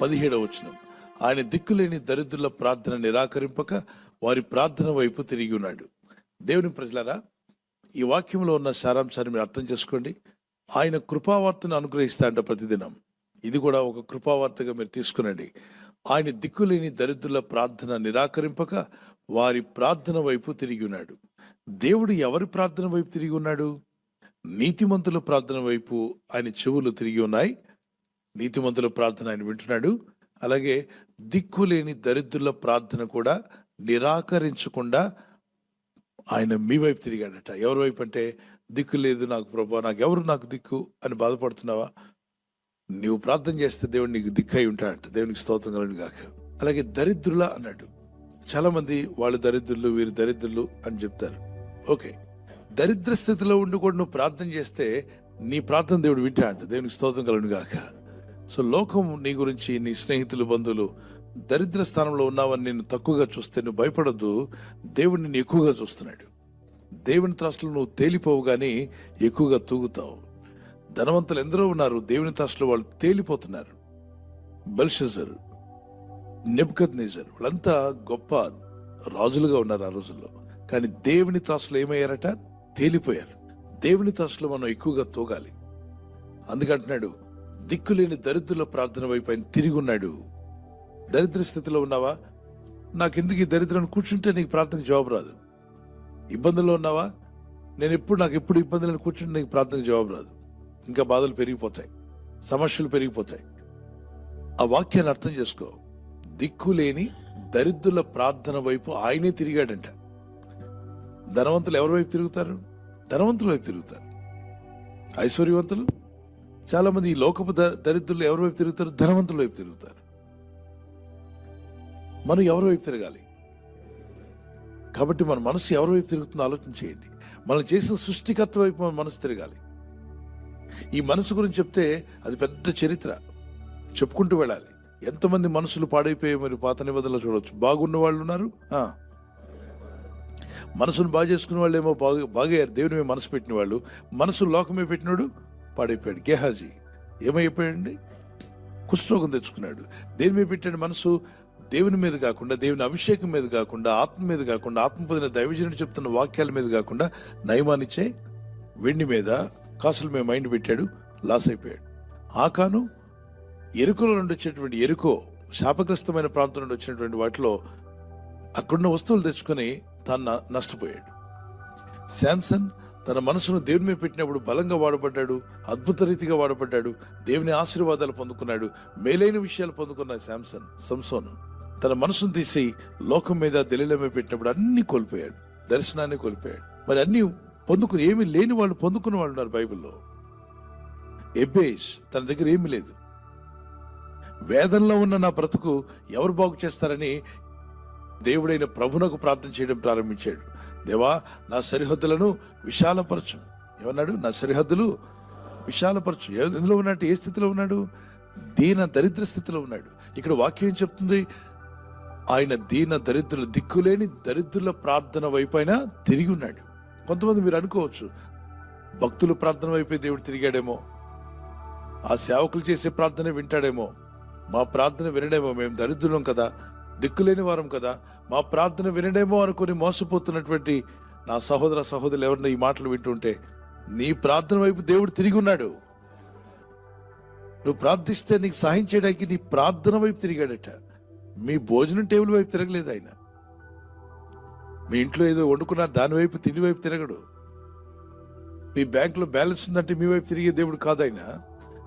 పదిహేడవ వచనం. ఆయన దిక్కులేని దరిద్రుల ప్రార్థన నిరాకరింపక వారి ప్రార్థన వైపు తిరిగి ఉన్నాడు. దేవుని ప్రజలారా ఈ వాక్యంలో ఉన్న సారాంశాన్ని మీరు అర్థం చేసుకోండి. ఆయన కృపావార్తను అనుగ్రహిస్తాడంట ప్రతిదినం. ఇది కూడా ఒక కృపావార్తగా మీరు తీసుకునండి. ఆయన దిక్కులేని దరిద్రుల ప్రార్థన నిరాకరింపక వారి ప్రార్థన వైపు తిరిగి ఉన్నాడు. దేవుడు ఎవరి ప్రార్థన వైపు తిరిగి ఉన్నాడు? నీతిమంతుల ప్రార్థన వైపు ఆయన చెవులు తిరిగి ఉన్నాయి. నీతిమంతుల ప్రార్థన ఆయన వింటున్నాడు. అలాగే దిక్కులేని దరిద్రుల ప్రార్థన కూడా నిరాకరించకుండా ఆయన మీ వైపు తిరిగాడట. ఎవరి వైపు అంటే దిక్కు లేదు నాకు ప్రభా నాకు ఎవరు నాకు దిక్కు అని బాధపడుతున్నావా? నీవు ప్రార్థన చేస్తే దేవుడు నీకు దిక్కు అయి ఉంటాడంట. దేవునికి స్తోత్రం కలను కాక అలాగే దరిద్రుల అన్నాడు. చాలామంది వాళ్ళు దరిద్రులు వీరు దరిద్రులు అని చెప్తారు. ఓకే. దరిద్ర స్థితిలో ఉండి కూడా నువ్వు ప్రార్థన చేస్తే నీ ప్రార్థన దేవుడు వింటా అంట దేవునికి స్తోత్రం కలను గాక. సో లోకం నీ గురించి నీ స్నేహితులు బంధువులు దరిద్ర స్థానంలో ఉన్నావని నేను తక్కువగా చూస్తే నువ్వు భయపడద్దు. దేవుడు నిన్ను ఎక్కువగా చూస్తున్నాడు. దేవుని త్రాసులు నువ్వు తేలిపోవు కానీ ఎక్కువగా తూగుతావు. ధనవంతులు ఎందరో ఉన్నారు దేవుని త్రాసులు వాళ్ళు తేలిపోతున్నారు. బల్షజర్ నెబ్కద్ నేజర్ వాళ్ళంతా గొప్ప రాజులుగా ఉన్నారు ఆ రోజుల్లో. కానీ దేవుని త్రాసులు ఏమయ్యారట? తేలిపోయారు. దేవుని త్రాసులు మనం ఎక్కువగా తూగాలి. అందుకంటున్నాడు దిక్కులేని దరిద్రుల ప్రార్థన వైపు ఆయన తిరిగి ఉన్నాడు. దరిద్ర స్థితిలో ఉన్నావా? నాకెందుకు ఈ దరిద్రం కూర్చుంటే నీకు ప్రార్థనకు జవాబు రాదు. ఇబ్బందుల్లో ఉన్నావా? నేను ఎప్పుడు నాకు ఎప్పుడు ఇబ్బందులను కూర్చుంటే నీకు ప్రార్థనకు జవాబు రాదు. ఇంకా బాధలు పెరిగిపోతాయి. సమస్యలు పెరిగిపోతాయి. ఆ వాక్యాన్ని అర్థం చేసుకో. దిక్కులేని దరిద్రుల ప్రార్థన వైపు ఆయనే తిరిగాడంట. ధనవంతులు ఎవరి వైపు తిరుగుతారు? ధనవంతుల వైపు తిరుగుతారు. ఐశ్వర్యవంతులు? చాలా మంది ఈ లోకపు దరిద్రులు ఎవరి వైపు తిరుగుతారు? ధనవంతుల వైపు తిరుగుతారు. మనం ఎవరి వైపు తిరగాలి? కాబట్టి మన మనసు ఎవరి వైపు తిరుగుతుందో ఆలోచన చేయండి. మనం చేసిన సృష్టికర్త వైపు మన మనసు తిరగాలి. ఈ మనసు గురించి చెప్తే అది పెద్ద చరిత్ర. చెప్పుకుంటూ వెళ్ళాలి. ఎంతమంది మనసులు పాడైపోయే మరి పాత నిబంధనలు చూడవచ్చు బాగున్న వాళ్ళు ఉన్నారు? మనసును బాగా చేసుకున్న వాళ్ళు ఏమో బాగా బాగయ్యారు. దేవుని మీద మనసు పెట్టిన వాళ్ళు. మనసు లోకమే పెట్టినాడు పాడైపోయాడు. గెహాజీ ఏమైపోయాడండి? కుష్ఠరోగం తెచ్చుకున్నాడు. దేని మీద పెట్టాడు మనసు? దేవుని మీద కాకుండా దేవుని అభిషేకం మీద కాకుండా ఆత్మ మీద కాకుండా ఆత్మ పొందిన దైవజనుడు చెప్తున్న వాక్యాల మీద కాకుండా నయమానిచ్చే వెండి మీద కాసుల మీద మైండ్ పెట్టాడు లాస్ అయిపోయాడు. ఆకాను ఎరుకలో నుండి వచ్చేటువంటి ఎరుకో శాపగ్రస్తమైన ప్రాంతం నుండి వచ్చినటువంటి వాటిలో అక్కడున్న వస్తువులు తెచ్చుకొని తాను న- నష్టపోయాడు. శాంసన్ తన మనసును దేవుని మీద పెట్టినప్పుడు బలంగా వాడబడ్డాడు అద్భుత రీతిగా వాడబడ్డాడు దేవుని ఆశీర్వాదాలు పొందుకున్నాడు మేలైన విషయాలు పొందుకున్న శాంసన్ సంసోను. తన మనసును తీసి లోకం మీద దళిల మీద పెట్టినప్పుడు అన్ని కోల్పోయాడు దర్శనాన్ని కోల్పోయాడు. మరి అన్ని పొందుకుని ఏమీ లేని వాళ్ళు పొందుకున్న వాళ్ళు ఉన్నారు బైబిల్లో. ఎబ్బేష్ తన దగ్గర ఏమీ లేదు. వేదంలో ఉన్న నా బ్రతుకు ఎవరు బాగు చేస్తారని దేవుడైన ప్రభునకు ప్రార్థన చేయడం ప్రారంభించాడు. దేవా నా సరిహద్దులను విశాలపరచు. ఏమన్నాడు? నా సరిహద్దులు విశాలపరచు. ఎందులో ఉన్నట్టు ఏ స్థితిలో ఉన్నాడు? దీన దరిద్ర స్థితిలో ఉన్నాడు. ఇక్కడ వాక్యం ఏం చెప్తుంది? ఆయన దీన దరిద్రుల దిక్కులేని దరిద్రుల ప్రార్థన వైపు ఆయన తిరిగి ఉన్నాడు. కొంతమంది మీరు అనుకోవచ్చు భక్తుల ప్రార్థన వైపే దేవుడు తిరిగాడేమో. ఆ సేవకులు చేసే ప్రార్థన వింటాడేమో. మా ప్రార్థన వినడేమో మేము దరిద్రులం కదా. దిక్కులేని వారం కదా. మా ప్రార్థన వినడేమో అనుకుని మోసపోతున్నటువంటి నా సహోదర సహోదరులు ఎవరిని ఈ మాటలు వింటుంటే నీ ప్రార్థన వైపు దేవుడు తిరిగి ఉన్నాడు. నువ్వు ప్రార్థిస్తే నీకు సహాయం చేయడానికి నీ ప్రార్థన వైపు తిరిగాడట. మీ భోజనం టేబుల్ వైపు తిరగలేదు ఆయన. మీ ఇంట్లో ఏదో వండుకున్నారు దాని వైపు తిండి వైపు తిరగడు. మీ బ్యాంకులో బ్యాలెన్స్ ఉందంటే మీ వైపు తిరిగే దేవుడు కాదు ఆయన.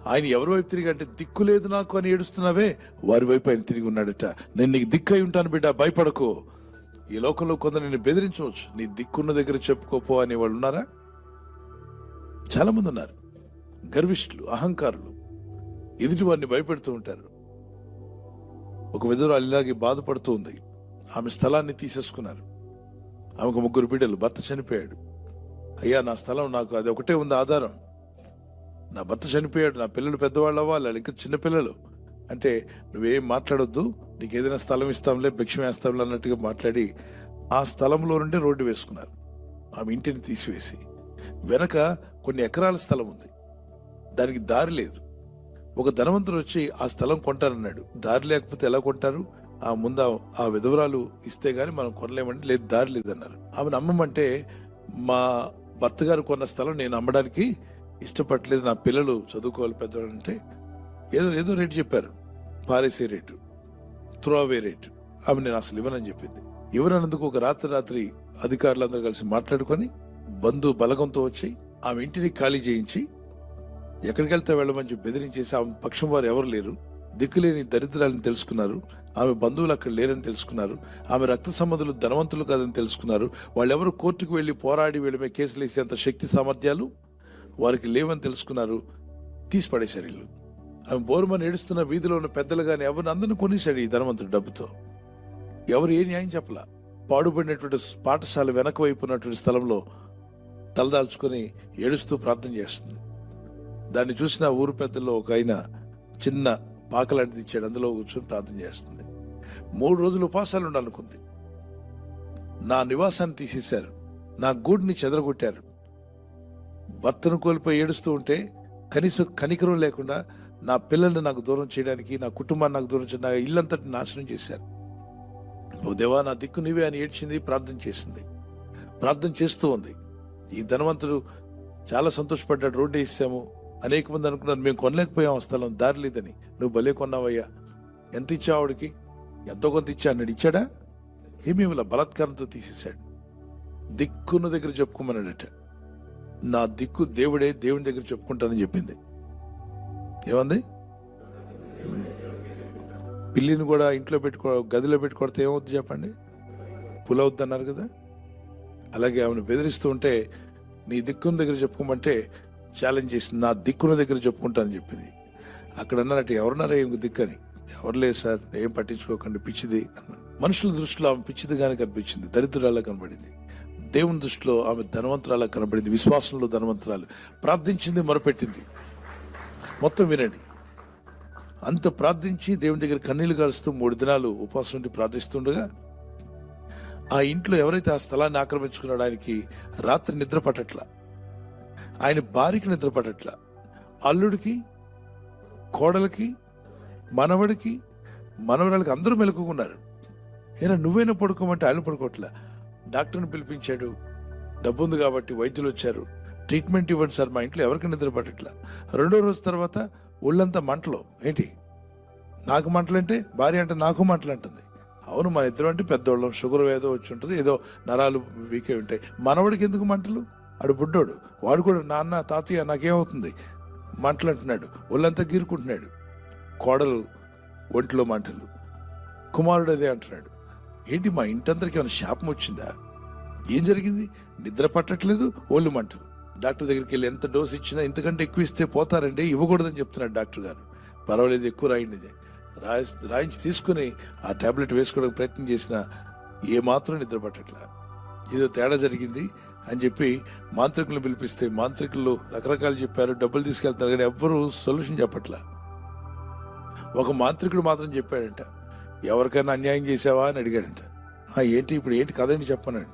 ఆయన ఎవరి వైపు తిరిగి అంటే దిక్కు లేదు నాకు అని ఏడుస్తున్నావే? వారి వైపు ఆయన తిరిగి ఉన్నాడట. నేను నీకు దిక్కు అయి ఉంటాను బిడ్డ భయపడకు. ఈ లోకంలో కొందరు నిన్ను బెదిరించవచ్చు. నీ దిక్కున్న దగ్గర చెప్పుకోపో అనే వాళ్ళు ఉన్నారా? చాలామంది ఉన్నారు. గర్విష్ఠులు అహంకారులు. ఎదుటి వారిని భయపెడుతూ ఉంటారు. ఒక విధురాలు ఇలాగే బాధపడుతూ ఉంది. ఆమె స్థలాన్ని తీసేసుకున్నారు. ఆమెకు ముగ్గురు బిడ్డలు. భర్త చనిపోయాడు. అయ్యా నా స్థలం నాకు. అది ఒకటే ఉంది ఆధారం. నా భర్త చనిపోయాడు నా పిల్లలు పెద్దవాళ్ళు అవ్వాలి వాళ్ళు ఇంకా చిన్నపిల్లలు అంటే నువ్వేం మాట్లాడొద్దు నీకు ఏదైనా స్థలం ఇస్తాంలే భిక్షం వేస్తాంలే అన్నట్టుగా మాట్లాడి ఆ స్థలంలో నుండి రోడ్డు వేసుకున్నారు. ఆమె ఇంటిని తీసివేసి. వెనక కొన్ని ఎకరాల స్థలం ఉంది. దానికి దారి లేదు. ఒక ధనవంతుడు వచ్చి ఆ స్థలం కొంటానన్నాడు. దారి లేకపోతే ఎలా కొంటారు? ఆ ముందు ఆ- విధవరాలు ఇస్తే గానీ మనం కొనలేమంటే లేదు దారి లేదన్నారు. ఆమె నమ్మమంటే మా భర్త గారు కొన్న స్థలం నేను అమ్మడానికి ఇష్టపడలేదు. నా పిల్లలు చదువుకోవాలి పెద్దవాళ్ళు అంటే ఏదో ఏదో రేటు చెప్పారు. పారేసే రేటు త్రో అవే రేటు. ఆమె నేను అసలు ఇవ్వనని చెప్పింది. ఇవ్వనందుకు ఒక రాత్రి రాత్రి అధికారులందరూ కలిసి మాట్లాడుకొని బంధు బలగంతో వచ్చి ఆమె ఇంటిని ఖాళీ చేయించి ఎక్కడికి వెళ్తే వెళ్ళమని చెప్పి బెదిరించేసి ఆమె పక్షం వారు ఎవరు లేరు. దిక్కులేని దరిద్రాలను తెలుసుకున్నారు. ఆమె బంధువులు అక్కడ లేరని తెలుసుకున్నారు. ఆమె రక్త సంబంధులు ధనవంతులు కాదని తెలుసుకున్నారు. వాళ్ళెవరు కోర్టుకు వెళ్ళి పోరాడి వీళ్ళ మీద కేసులు వేసేంత శక్తి సామర్థ్యాలు? వారికి లేవని తెలుసుకున్నారు. తీసి పడేశారు ఇల్లు. ఆమె బోరుమని ఏడుస్తున్న వీధిలో ఉన్న పెద్దలు కానీ ఎవరిని అందరిని కొనేశాడు ఈ ధనవంతుడు డబ్బుతో. ఎవరు ఏ న్యాయం చెప్పలా? పాడుబడినటువంటి పాఠశాల వెనక వైపు ఉన్నటువంటి స్థలంలో తలదాల్చుకొని ఏడుస్తూ ప్రార్థన చేస్తుంది. దాన్ని చూసిన ఊరు పెద్దల్లో ఒక ఆయన చిన్న పాకలాంటిది ఇచ్చాడు. అందులో కూర్చొని ప్రార్థన చేస్తుంది. మూడు రోజులు ఉపాసాలు ఉండాలనుకుంది. నా నివాసాన్ని తీసేశారు. నా గూడిని చెదరగొట్టారు. భర్తను కోల్పోయి ఏడుస్తూ ఉంటే కనీసం కనికరం లేకుండా నా పిల్లల్ని నాకు దూరం చేయడానికి నా కుటుంబాన్ని నాకు దూరం చేయడానికి నా ఇల్లంతటి నాశనం చేశారు. ఓ దేవా నా దిక్కు నీవే అని ఏడ్చింది ప్రార్థన చేసింది. ప్రార్థన చేస్తూ ఉంది. ఈ ధనవంతుడు చాలా సంతోషపడ్డాడు. రోడ్డు వేసాము. అనేక మంది అనుకున్నారు మేము కొనలేకపోయాం ఆ స్థలం దారి లేదని. నువ్వు భలే కొన్నావయ్యా. ఎంత ఇచ్చావు ఆవిడకి? ఎంతో కొంత ఇచ్చా అన్నాడు ఇచ్చాడా? ఏమీ ఇలా బలాత్కారంతో తీసేశాడు. దిక్కున్న దగ్గర చెప్పుకోమన్నాడట నా దిక్కు దేవుడే దేవుని దగ్గర చెప్పుకుంటానని చెప్పింది. ఏమంది? పిల్లిని కూడా ఇంట్లో పెట్టుకో గదిలో పెట్టుకొడితే ఏమవుద్ది చెప్పండి? పులవుద్ది అన్నారు కదా. అలాగే ఆమెను బెదిరిస్తూ ఉంటే నీ దిక్కున దగ్గర చెప్పుకోమంటే ఛాలెంజ్ చేసింది. నా దిక్కున దగ్గర చెప్పుకుంటానని చెప్పింది. అక్కడ అన్నారట ఎవరున్నారా ఏమి దిక్కు అని ఎవరు లేదు సార్ ఏం పట్టించుకోకండి పిచ్చిది. మనుషుల దృష్టిలో ఆమె పిచ్చిదిగానే కనిపించింది దరిద్రాలా కనబడింది. దేవుని దృష్టిలో ఆమె ధనవంతురాలా కనబడింది విశ్వాసంలో ధనవంతురాలు. ప్రార్థించింది మొరపెట్టింది. మొత్తం వినండి. అంత ప్రార్థించి దేవుని దగ్గర కన్నీళ్ళు కారుస్తూ మూడు దినాలు ఉపవాసం ఉండి ప్రార్థిస్తుండగా ఆ ఇంట్లో ఎవరైతే ఆ స్థలాన్ని ఆక్రమించుకున్నాడో ఆయనకి రాత్రి నిద్ర పట్టట్ల. ఆయన భార్యకి నిద్ర పట్టట్ల. అల్లుడికి కోడలికి మనవడికి మనవరాలకి అందరూ మెలకున్నారు ఏరా నువ్వైనా పడుకోమంటే ఆయన పడుకోవట్లే డాక్టర్ని పిలిపించాడు. డబ్బు ఉంది కాబట్టి వైద్యులు వచ్చారు ట్రీట్మెంట్ ఇవ్వండి సార్ మా ఇంట్లో ఎవరికి నిద్ర పట్టట్లా. రెండో రోజు తర్వాత ఒళ్ళంతా మంటలు. ఏంటి? నాకు మంటలు అంటే భార్య అంటే నాకు మంటలు అంటుంది అవును మన ఇద్దరు అంటే పెద్దోళ్ళం. షుగర్ ఏదో వచ్చి ఉంటుంది ఏదో నరాలు వీకే ఉంటాయి. మనవడికి ఎందుకు మంటలు? అడు బుడ్డోడు. వాడు కూడా నాన్న తాతయ్య నాకేమవుతుంది? మంటలు అంటున్నాడు ఒళ్ళంతా గీరుకుంటున్నాడు. కోడలు ఒంట్లో మంటలు. కుమారుడు అదే అంటున్నాడు. ఏంటి మా ఇంటందరికి ఏమైనా శాపం వచ్చిందా? ఏం జరిగింది? నిద్ర పట్టట్లేదు ఒళ్ళు మంటలు. డాక్టర్ దగ్గరికి వెళ్ళి ఎంత డోస్ ఇచ్చినా ఇంతకంటే ఎక్కువ ఇస్తే పోతారండి ఇవ్వకూడదని చెప్తున్నాడు డాక్టర్ గారు. పర్వాలేదు ఎక్కువ రాయండి రాయి రాయించి తీసుకుని ఆ టాబ్లెట్ వేసుకోవడానికి ప్రయత్నం చేసినా ఏమాత్రం నిద్ర పట్టట్లా. ఏదో తేడా జరిగింది అని చెప్పి మాంత్రికులు పిలిపిస్తే మాంత్రికులు రకరకాలు చెప్పారు డబ్బులు తీసుకెళ్తున్నారు కానీ ఎవ్వరూ సొల్యూషన్ చెప్పట్లా. ఒక మాంత్రికుడు మాత్రం చెప్పాడంట ఎవరికైనా అన్యాయం చేసావా అని అడిగాడంట. ఏంటి ఇప్పుడు ఏంటి కదండి చెప్పనండి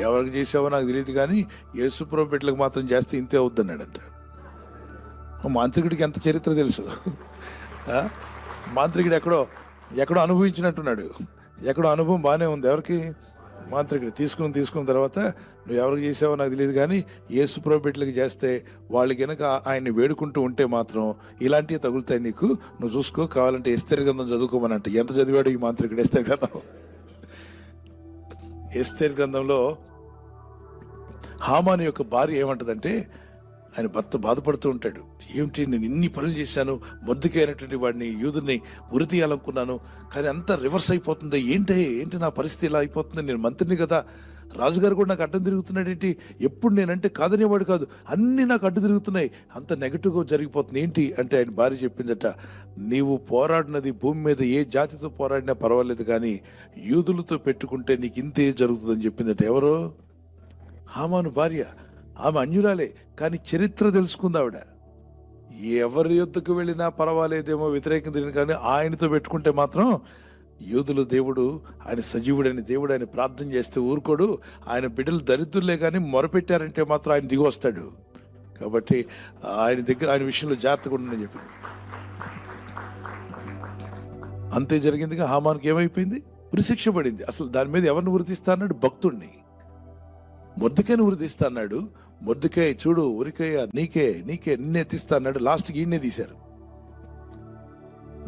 ఎవరికి చేసావో నాకు తెలియదు కానీ యేసుప్రభు బిడ్డలకు మాత్రం చేస్తే ఇంతే అవుద్దన్నాడంట. మాంత్రికుడికి ఎంత చరిత్ర తెలుసు? మాంత్రికుడు ఎక్కడో ఎక్కడో అనుభవించినట్టున్నాడు. ఎక్కడో అనుభవం బాగానే ఉంది. ఎవరికి? మాంత్రికుడు తీసుకుని తీసుకున్న తర్వాత నువ్వు ఎవరికి చేసావో నాకు తెలియదు కానీ యేసు ప్రోబిట్లకి చేస్తే వాళ్ళు కనుక ఆయన్ని వేడుకుంటూ ఉంటే మాత్రం ఇలాంటివి తగులుతాయి నీకు. నువ్వు చూసుకో కావాలంటే ఎస్తేరి గ్రంథం చదువుకోమని అంటే ఎంత చదివాడు ఈ మాంత్రికుడు ఎస్తేరి గ్రంథం? ఎస్తేరి గ్రంథంలో హామాను యొక్క భార్య ఏమంటదంటే ఆయన భర్త బాధపడుతూ ఉంటాడు. ఏమిటి నేను ఇన్ని పనులు చేశాను? మొద్దుకైనటువంటి వాడిని యూదుని ఉరి తీయాలనుకున్నాను. కానీ అంతా రివర్స్ అయిపోతుంది? ఏంటి? ఏంటి నా పరిస్థితి ఇలా అయిపోతుంది? నేను మంత్రిని కదా. రాజుగారు కూడా నాకు అడ్డం తిరుగుతున్నాడు ఏంటి ఎప్పుడు నేనంటే కాదనేవాడు కాదు. అన్నీ నాకు అడ్డు తిరుగుతున్నాయి. అంత నెగటివ్గా జరిగిపోతుంది. ఏంటి? అంటే ఆయన భార్య చెప్పిందట నీవు పోరాడినది భూమి మీద ఏ జాతితో పోరాడినా పర్వాలేదు కానీ యూదులతో పెట్టుకుంటే నీకు ఇంతే జరుగుతుందని చెప్పిందట. ఎవరో? హామాను భార్య. ఆమె అన్యురాలే కానీ చరిత్ర తెలుసుకుంది ఆవిడ. ఎవరి యుద్ధకు వెళ్ళినా పర్వాలేదేమో వ్యతిరేకం తిరిగి కానీ ఆయనతో పెట్టుకుంటే మాత్రం యూదులు దేవుడు ఆయన సజీవుడని దేవుడు ఆయన ప్రార్థన చేస్తే ఊరుకోడు ఆయన బిడ్డలు దరిద్రులే కానీ మొరపెట్టారంటే మాత్రం ఆయన దిగి వస్తాడు. కాబట్టి ఆయన దగ్గర ఆయన విషయంలో జాగ్రత్తగా ఉండని చెప్పి అంతే జరిగిందిగా హామానికి ఏమైపోయింది? ఉరిశిక్ష పడింది. అసలు దాని మీద ఎవరిని ఉరితీస్తా అన్నాడు? భక్తుణ్ణి. మొద్దుకైన ఉరితీస్తా అన్నాడు. మొద్దుకాయ చూడు ఉరికయ్య నీకే నీకే నిన్నే తీస్తా అన్నాడు. లాస్ట్కి ఈయన్నే తీశారు.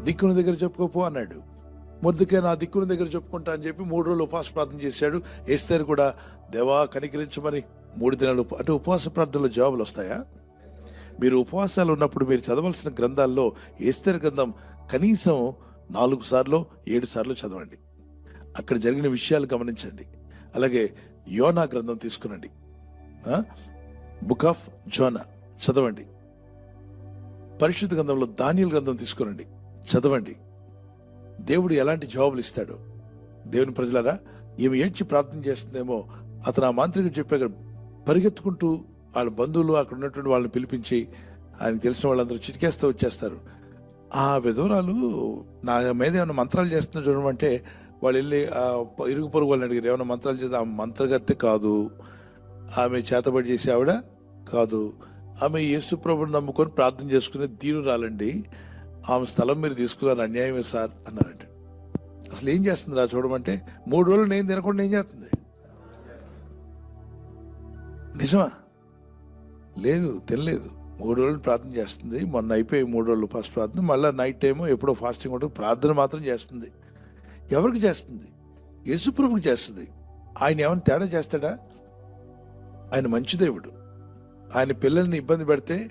దిక్కుని దగ్గర చెప్పుకోపో అన్నాడు. మొద్దుకే నా దిక్కుని దగ్గర చెప్పుకుంటా అని చెప్పి మూడు రోజులు ఉపవాస ప్రార్థన చేశాడు. వేస్తారు కూడా దేవా కనికరించమని మూడు దినాలు అంటే ఉపవాస ప్రార్థనలో జవాబులు వస్తాయా? మీరు ఉపవాసాలు ఉన్నప్పుడు మీరు చదవాల్సిన గ్రంథాల్లో ఎస్తేరు గ్రంథం కనీసం నాలుగు సార్లు ఏడు సార్లు చదవండి. అక్కడ జరిగిన విషయాలు గమనించండి. అలాగే యోనా గ్రంథం తీసుకునండి. బుక్ ఆఫ్ జోనా చదవండి. పరిశుద్ధ గ్రంథంలో దానియల్ గ్రంథం తీసుకునండి. చదవండి. దేవుడు ఎలాంటి జవాబులు ఇస్తాడు? దేవుని ప్రజలారా ఈమె ఏడ్చి ప్రార్థన చేస్తుందేమో అతను ఆ మాంత్రికుడు చెప్పాక పరిగెత్తుకుంటూ వాళ్ళ బంధువులు అక్కడ ఉన్నటువంటి వాళ్ళని పిలిపించి ఆయనకు తెలిసిన వాళ్ళందరూ చిటికేస్తూ వచ్చేస్తారు. ఆ విధవరాలు నా మీద ఏమైనా మంత్రాలు చేస్తున్న చూడమంటే వాళ్ళు వెళ్ళి ఆ ఇరుగు పొరుగు వాళ్ళని అడిగారు ఏమైనా మంత్రాలు చేస్తే ఆ మంత్రగత్తె కాదు ఆమె చేతబడి చేసే ఆవిడ కాదు. ఆమె యేసు ప్రభుని నమ్ముకొని ప్రార్థన చేసుకునే దీనురాలండి ఆమె స్థలం మీరు తీసుకున్నారు అన్యాయమే సార్ అన్నారంట. అసలు ఏం చేస్తుంది రా చూడమంటే మూడు రోజులు నేను తినకుండా ఏం చేస్తుంది? నిజమా? లేదు తినలేదు. మూడు రోజులు ప్రార్థన చేస్తుంది. మొన్న అయిపోయి మూడు రోజులు ఫస్ట్ ప్రార్థన మళ్ళీ నైట్ టైము ఎప్పుడో ఫాస్టింగ్ ఉంటుంది. ప్రార్థన మాత్రం చేస్తుంది. ఎవరికి చేస్తుంది? యేసుప్రభుకి చేస్తుంది. ఆయన ఏమైనా తేడా చేస్తాడా? ఆయన మంచి దేవుడు. ఆయన పిల్లల్ని ఇబ్బంది పెడితే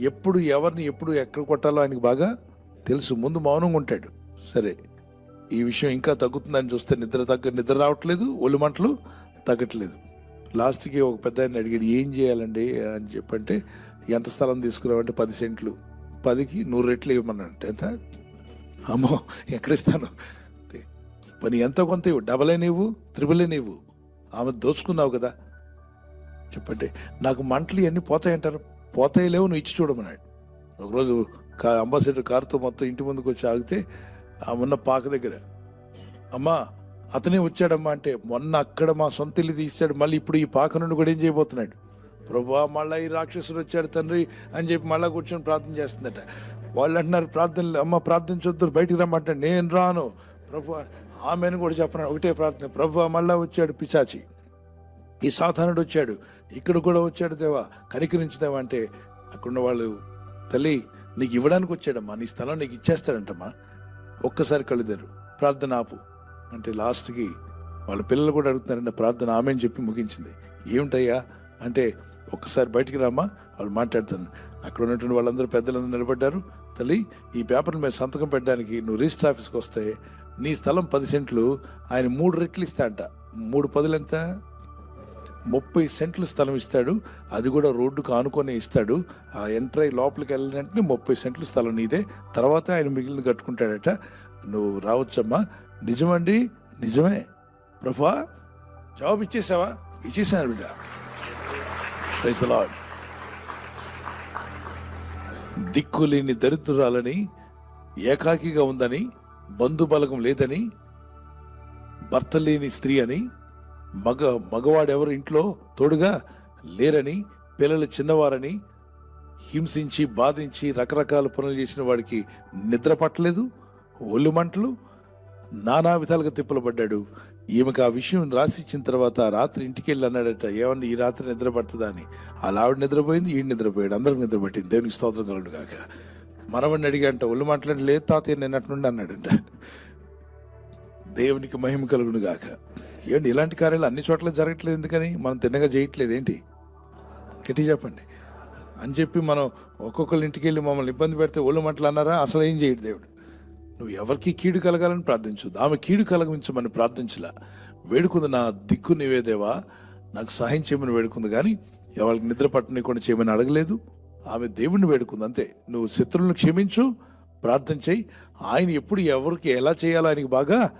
ఎప్పుడు ఎవరిని ఎప్పుడు ఎక్కడ కొట్టాలో ఆయనకు బాగా తెలుసు. ముందు మౌనంగా ఉంటాడు. సరే ఈ విషయం ఇంకా తగ్గుతుందని చూస్తే నిద్ర తగ్గ నిద్ర రావట్లేదు. ఒళ్ళు మంటలు తగ్గట్లేదు. లాస్ట్కి ఒక పెద్ద ఆయన అడిగాడు ఏం చేయాలండి? అని చెప్పంటే ఎంత స్థలం తీసుకురావంటే పది సెంట్లు. పదికి నూరు రెట్లు ఇవ్వమన్నాడు ఎంత? అమ్మో ఎక్కడిస్తాను పని ఎంతో కొంత ఇవ్వు డబలే నీవు? త్రిబులే నీవు? ఆమె దోచుకున్నావు కదా. చెప్పండి నాకు మంటలు ఇవన్నీ పోతాయంటారు? పోతాయి లేవు నువ్వు ఇచ్చి చూడమన్నాడు. ఒకరోజు కా అంబాసిడర్ కారుతో మొత్తం ఇంటి ముందుకు వచ్చి ఆగితే ఆ ఉన్న పాక దగ్గర అమ్మా అతనే వచ్చాడమ్మా అంటే మొన్న అక్కడ మా సొంత ఇల్లు తీసాడు మళ్ళీ ఇప్పుడు ఈ పాక నుండి కూడా ఏం చేయబోతున్నాడు? ప్రభా మళ్ళీ ఈ రాక్షసుడు వచ్చాడు తండ్రి అని చెప్పి మళ్ళీ కూర్చొని ప్రార్థన చేస్తుందట. వాళ్ళు అంటున్నారు ప్రార్థనలు అమ్మ ప్రార్థించొద్దు బయటికి రమ్మంటే నేను రాను. ప్రభు ఆమెను కూడా చెప్పను ఒకటే ప్రార్థన. ప్రభు మళ్ళా వచ్చాడు పిచాచి ఈ సాధారణుడు వచ్చాడు. ఇక్కడ కూడా వచ్చాడు దేవా కనికరించదేవా అంటే అక్కడున్న వాళ్ళు తల్లి నీకు ఇవ్వడానికి వచ్చాడమ్మా నీ స్థలం నీకు ఇచ్చేస్తాడంటమ్మా. ఒక్కసారి కళ్ళుదారు ప్రార్థన ఆపు. అంటే లాస్ట్కి వాళ్ళ పిల్లలు కూడా అడుగుతున్నారంటే ప్రార్థన ఆమె అని చెప్పి ముగించింది. ఏమిటయ్యా? అంటే ఒక్కసారి బయటికి రామ్మా వాళ్ళు మాట్లాడతాను అక్కడ ఉన్నటువంటి వాళ్ళందరూ పెద్దలందరూ నిలబడ్డారు. తల్లి ఈ పేపర్ మీద సంతకం పెట్టడానికి నువ్వు రిజిస్టర్ ఆఫీస్కి వస్తే నీ స్థలం పది సెంట్లు ఆయన మూడు రెట్లు ఇస్తా అంట మూడు పదులు ఎంత ముప్పై సెంట్లు స్థలం ఇస్తాడు. అది కూడా రోడ్డుకు ఆనుకొని ఇస్తాడు. ఆ ఎంటర్ అయ్యి లోపలికి వెంటనే ముప్పై సెంట్లు స్థలం నీదే. తర్వాత ఆయన మిగిలిన కట్టుకుంటాడట. నువ్వు రావచ్చమ్మా. నిజమండి? నిజమే. ప్రభా జవాబు ఇచ్చేసావా? ఇచ్చేసాను బిడ్డ. Praise దిక్కులేని దరిద్రురాలని ఏకాకిగా ఉందని బంధుబలగం లేదని భర్త లేని స్త్రీ అని మగ మగవాడెవరు ఇంట్లో తోడుగా లేరని పిల్లలు చిన్నవారని హింసించి బాధించి రకరకాల పనులు చేసిన వాడికి నిద్ర పట్టలేదు ఒళ్ళు మంటలు నానా విధాలుగా తిప్పలు పడ్డాడు. ఈమెకు ఆ విషయం రాసి ఇచ్చిన తర్వాత రాత్రి ఇంటికి వెళ్ళి అన్నాడట ఏమన్నా ఈ రాత్రి నిద్ర పడుతుందా? అని. అలా ఆవిడ నిద్రపోయింది ఈ నిద్రపోయాడు అందరికి నిద్రపట్టింది దేవునికి స్తోత్రం కలుడు కాక మనవడిని అడిగంట ఒళ్ళు మాట్లాడి లేదు తాతయ్య నిన్నట్నుండి అన్నాడంట. దేవునికి మహిమ కలుగును గాక. ఏంటి ఇలాంటి కార్యాలు అన్ని చోట్ల జరగట్లేదు ఎందుకని? మనం తిన్నగా చేయట్లేదు ఏంటి? గట్టి చెప్పండి. అని చెప్పి మనం ఒక్కొక్కరి ఇంటికి వెళ్ళి మమ్మల్ని ఇబ్బంది పెడితే ఒళ్ళు మంటలు అన్నారా? అసలు ఏం చేయడు దేవుడు. నువ్వు ఎవరికి కీడు కలగాలని ప్రార్థించు ఆమె కీడు కలగించమని ప్రార్థించలా. వేడుకుంది నా దిక్కు నీవేదేవా నాకు సహాయం చేయమని వేడుకుంది కానీ ఎవరికి నిద్ర పట్టనీయకుండా చేయమని అడగలేదు. ఆమె దేవుణ్ణి వేడుకుంది. అంతే. నువ్వు శత్రువులను క్షమించు ప్రార్థన చేయి. ఆయన ఎప్పుడు ఎవరికి ఎలా చేయాలో ఆయనకి బాగా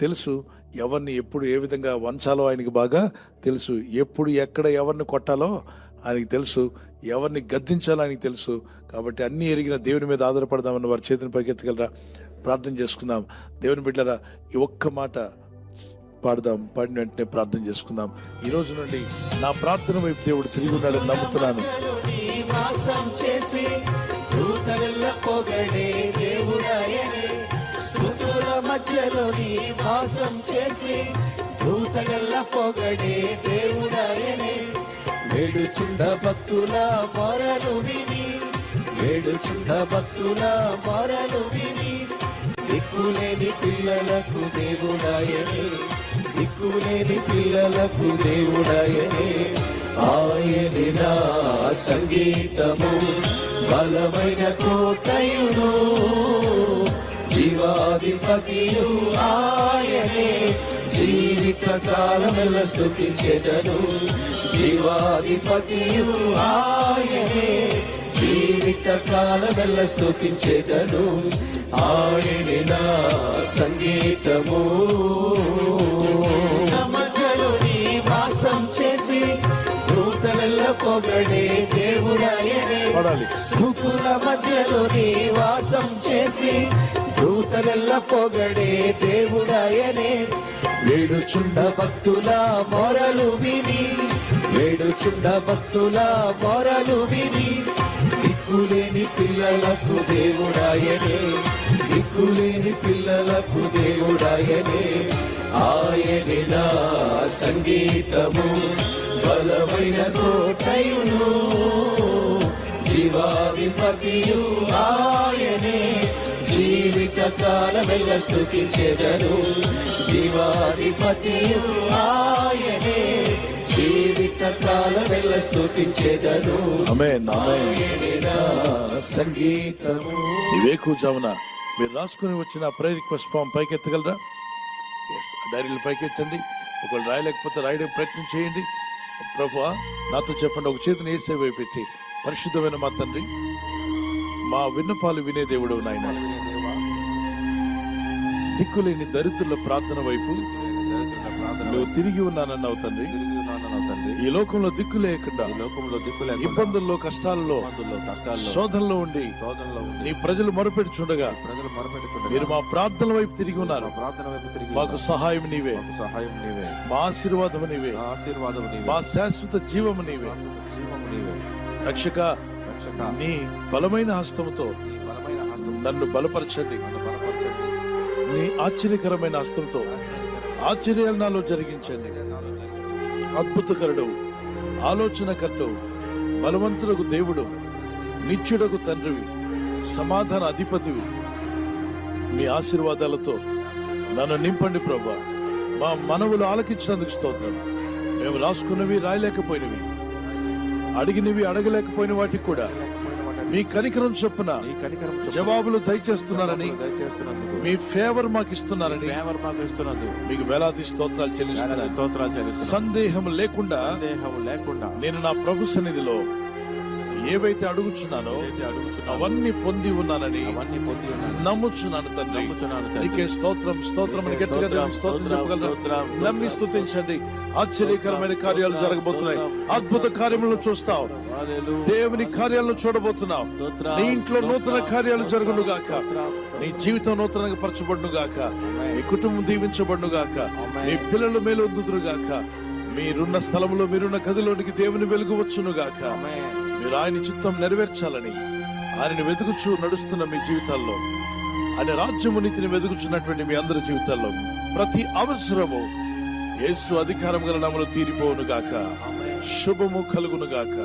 తెలుసు. ఎవరిని ఎప్పుడు ఏ విధంగా వంచాలో ఆయనకి బాగా తెలుసు. ఎప్పుడు ఎక్కడ ఎవరిని కొట్టాలో ఆయనకి తెలుసు. ఎవరిని గద్దించాలో ఆయనకి తెలుసు. కాబట్టి అన్ని ఎరిగిన దేవుని మీద ఆధారపడదామని వారి చేతిని పైకెత్తగలరా ప్రార్థన చేసుకుందాం. దేవుని బిడ్డరా ఈ ఒక్క మాట పాడదాం. పాడిన వెంటనే ప్రార్థన చేసుకుందాం. ఈ రోజు నుండి నా ప్రార్థన వైపు దేవుడు తిరిగి ఉన్నాడని నమ్ముతున్నాను. వాసం చేసి దూతల పొగడే దేవుడాయనే. స్థుతుల మధ్యలో వాసం చేసి దూతల పొగడే దేవుడాయనే. వేడుచుండ భక్తుల మొరలు విని వేడుచుండ భక్తుల మొరలు విని దిక్కులేని పిల్లలకు దేవుడాయనే. దిక్కులేని పిల్లలకు దేవుడాయనే. ఆయనే సంగీతము బలమైన కోటయును జీవాధిపతియు ఆయనే. జీవిత కాలమెల్ల స్థుతించెదను జీవాధిపతియు ఆయనే. జీవిత కాలమెల్ల స్థుతించెదను ఆయనే సంగీతము. పొగడే దేవుడాయనే స్థుతుల మధ్యలో నీ వాసం చేసి దూతల పొగడే దేవుడాయనే వేడుచుండ భక్తుల మొరలు విని వేడుచుండ భక్తుల మొరలు విని దిక్కులేని పిల్లలకు దేవుడాయనే దిక్కులేని పిల్లలకు దేవుడాయనే. ఆయనే నా సంగీతము బలమైన కోటయును. జీవాధిపతియు ఆయనే జీవిత కాలమెల్ల స్థుతించెదను జీవాధిపతియు ఆయనే జీవిత కాలమెల్ల ఆయనే నా సంగీతము. ఈ వేకుజామున మీరు రాసుకుని వచ్చిన ప్రే రిక్వెస్ట్ ఫామ్ పైకి ఎత్తగలరా ఎస్ డైరీలు పైకి ఎత్తండి ఒకవేళ రాయలేకపోతే రాయడం ప్రయత్నం చేయండి. ప్రభు నాతో చెప్పండి. ఒక చేతిని వైపు పెట్టి పరిశుద్ధమైన మా తండ్రి మా విన్నపాలు వినే దేవుడు నాయన. దిక్కులేని దరిద్రుల ప్రార్థన వైపు నువ్వు తిరిగి ఉన్నానన్నావు తండ్రి. ఈ లోకంలో దిక్కు లేకుండా లోకంలో దిక్కు లేకుండా ఇబ్బందుల్లో కష్టాల్లో ఇబ్బందుల్లో కష్టాల్లో శోధనలో ఉండి శోధనలో ఉండి నీ ప్రజలు మొరపెడుచుండగా ప్రజలు మొరపెడుతుండగా మీరు మా ప్రార్థన వైపు తిరిగి ఉన్నారు. ప్రార్థన వైపు తిరిగి మాకు. సహాయం నీవే. మాకు సహాయం నీవే. మా ఆశీర్వాదం నీవే. మా ఆశీర్వాదం నీవే. మా శాశ్వత జీవము నీవే. జీవము నీవే. రక్షక రక్షక నీ బలమైన హస్తముతో బలమైన హస్తం నన్ను బలపరచండి. నన్ను బలపరచండి. నీ ఆశ్చర్యకరమైన హస్తంతో ఆశ్చర్యాలు నాలో జరిగించండి. అద్భుతకరుడు ఆలోచనకర్తవు బలవంతులకు దేవుడు నిత్యుడకు తండ్రివి సమాధాన అధిపతివి. మీ ఆశీర్వాదాలతో నన్ను నింపండి ప్రభా. మా మనవులు ఆలకించినందుకు స్తోత్రం. మేము రాసుకున్నవి రాయలేకపోయినవి. అడిగినవి అడగలేకపోయిన వాటికి కూడా మీ కనికరం చొప్పున జవాబులు దయచేస్తున్నారని మీ ఫేవర్ మాకు ఇస్తున్నారని ఫేవర్ మాకు ఇస్తున్నందుకు మీకు వేలాది స్తోత్రాలు చెల్లిస్తున్నాను. స్తోత్రాలు చెల్లిస్తున్నాను. సందేహం లేకుండా సందేహం లేకుండా నేను నా ప్రభు సన్నిధిలో ఏవైతే అడుగుచున్నానో అవన్నీ పొంది ఉన్నానని అవన్నీ పొంది ఉన్నాను. నమ్ముచున్నాను తండ్రి. నమ్ముచున్నాను. నీకే స్తోత్రం స్తోత్రం గట్టిగా చెప్పగలరా? నమ్మి స్తుతించండి. ఆశ్చర్యకరమైన కార్యాలు జరగబోతున్నాయి. అద్భుత కార్యములను చూస్తావు. దేవుని కార్యాలను చూడబోతున్నావు. నీ ఇంట్లో నూతన కార్యాలు జరుగును గాక. నీ జీవితం నూతనంగా పరచబడును గాక. నీ కుటుంబం దీవించబడును గాక. నీ పిల్లలు మేలొందుదురు గాక. మీరున్న స్థలంలో మీరున్న గదిలోనికి దేవుని వెలుగు వచ్చును గాక. మీరు ఆయన చిత్తం నెరవేర్చాలని ఆయనని వెతుకుచూ నడుస్తున్న మీ జీవితాల్లో ఆయన రాజ్యము నీతిని వెతుకుచున్నటువంటి మీ అందరి జీవితాల్లో ప్రతి అవసరము యేసు అధికారం గల నమలు తీరిపోవును గాక. శుభము కలుగును గాక.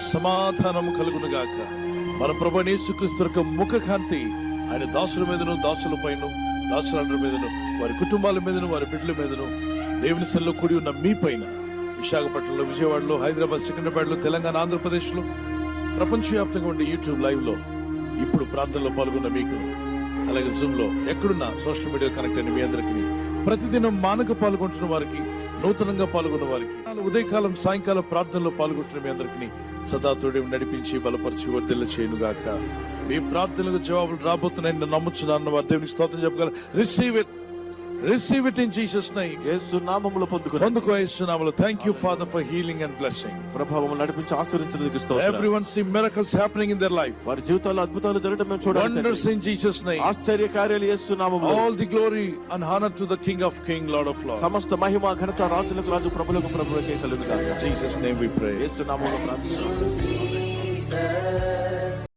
సమాధానము కలుగును గాక. మన ప్రభు యేసుక్రీస్తు యొక్క ముఖకాంతి ఆయన దాసుల మీదను దాసుల పైన దాసులందరి మీదను వారి కుటుంబాల మీదను వారి బిడ్డల మీదను దేవుని సెల్లో కూడి ఉన్న మీ పైన విశాఖపట్నంలో విజయవాడలో హైదరాబాద్ సికింద్రాబాద్లో తెలంగాణ ఆంధ్రప్రదేశ్లో ప్రపంచవ్యాప్తంగా ఉండే యూట్యూబ్ లైవ్లో ఇప్పుడు ప్రార్థనలో పాల్గొన్న మీకు అలాగే జూమ్లో ఎక్కడున్నా సోషల్ మీడియా కనెక్ట్ అయిన మీ అందరికి ప్రతిదినం మానక పాల్గొంటున్న వారికి నూతనంగా పాల్గొన్న వారికి ఉదయకాలం సాయంకాలం ప్రార్థనలో పాల్గొంటున్న మీ అందరికీ సదాతోడి నడిపించి బలపరిచి వర్ధిల్ల చేయనుగాక. మీ ప్రార్థనలకు జవాబులు రాబోతున్నాయని నమ్ముచున్నాను వారి దేవునికి స్తోత్రం చెప్పగల receive it receive it in Jesus name Yesu నామములో పొందుకుని పొందుకో యేసునామములో thank you father for healing and blessing ప్రభావం నడిపించి ఆశీర్వించినందుకు స్తోత్రం Everyone see miracles happening in their life. వారి జీవితాల్లో అద్భుతాలు జరగడం మేము చూడాలి తండ్రి. in Jesus' name. ఆశ్చర్య కార్యాలు యేసు నామములో All the glory and honor to the King of Kings, Lord of Lords. సమస్త మహిమ ఘనత రాజులకు రాజు ప్రభులకు ప్రభులకే కలుగుతాయి In Jesus' name we pray. యేసు నామములో ప్రార్థిస్తున్నాము.